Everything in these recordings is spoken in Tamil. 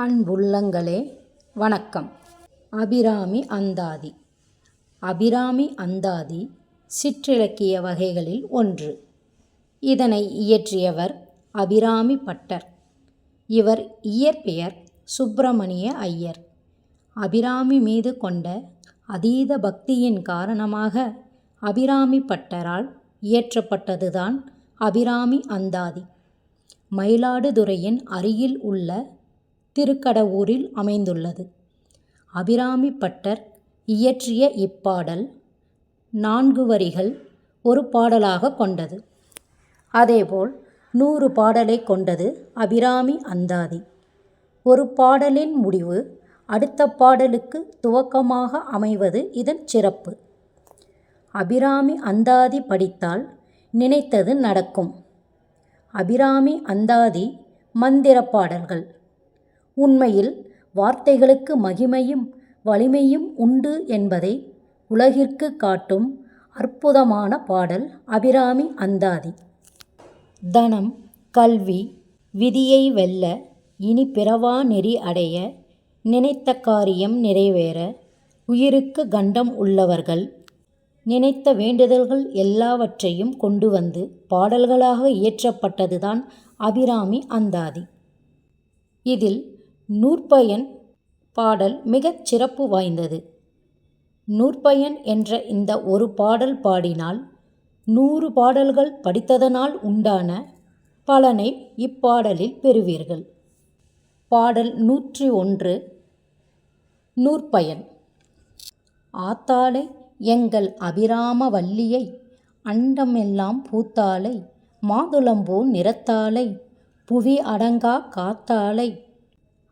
அன்புள்ளங்களே வணக்கம். அபிராமி அந்தாதி. அபிராமி அந்தாதி சிற்றிலக்கிய வகைகளில் ஒன்று. இதனை இயற்றியவர் அபிராமி பட்டர். இவர் இயற்பெயர் சுப்பிரமணிய ஐயர். அபிராமி மீது கொண்ட அதீத பக்தியின் காரணமாக அபிராமி பட்டரால் இயற்றப்பட்டதுதான் அபிராமி அந்தாதி. மயிலாடுதுறையின் அருகில் உள்ள திருக்கடவூரில் அமைந்துள்ளது. அபிராமி பட்டர் இயற்றிய இப்பாடல் நான்கு வரிகள் ஒரு பாடலாக கொண்டது. அதேபோல் நூறு பாடலை கொண்டது அபிராமி அந்தாதி. ஒரு பாடலின் முடிவு அடுத்த பாடலுக்கு துவக்கமாக அமைவது இதன் சிறப்பு. அபிராமி அந்தாதி படித்தால் நினைத்தது நடக்கும். அபிராமி அந்தாதி மந்திர பாடல்கள். உண்மையில் வார்த்தைகளுக்கு மகிமையும் வலிமையும் உண்டு என்பதை உலகிற்கு காட்டும் அற்புதமான பாடல் அபிராமி அந்தாதி. தனம் கல்வி விதியை வெல்ல இனி பிறவா நெறி அடைய நினைத்த காரியம் நிறைவேற உயிருக்கு கண்டம் உள்ளவர்கள் நினைத்த வேண்டுதல்கள் எல்லாவற்றையும் கொண்டு வந்து பாடல்களாக இயற்றப்பட்டதுதான் அபிராமி அந்தாதி. இதில் நூற்பயன் பாடல் மிகச் சிறப்பு வாய்ந்தது. நூற்பயன் என்ற இந்த ஒரு பாடல் பாடினால் நூறு பாடல்கள் படித்ததனால் உண்டான பலனை இப்பாடலில் பெறுவீர்கள். பாடல் நூற்றி ஒன்று நூற்பயன். ஆத்தாளை எங்கள் அபிராம வல்லியை அண்டமெல்லாம் பூத்தாளை மாதுளம்பூ நிறத்தாளை புவி அடங்கா காத்தாளை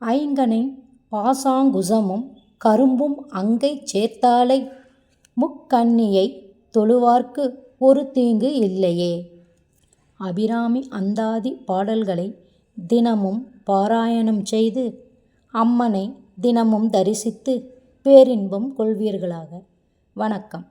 ஐங்கனை பாசாங்குசமும் கரும்பும் அங்கை சேர்த்தாலை முக்கண்ணியை தொழுவார்க்கு ஒரு தீங்கு இல்லையே. அபிராமி அந்தாதி பாடல்களை தினமும் பாராயணம் செய்து அம்மனை தினமும் தரிசித்து பேரின்பம் கொள்வீர்களாக. வணக்கம்.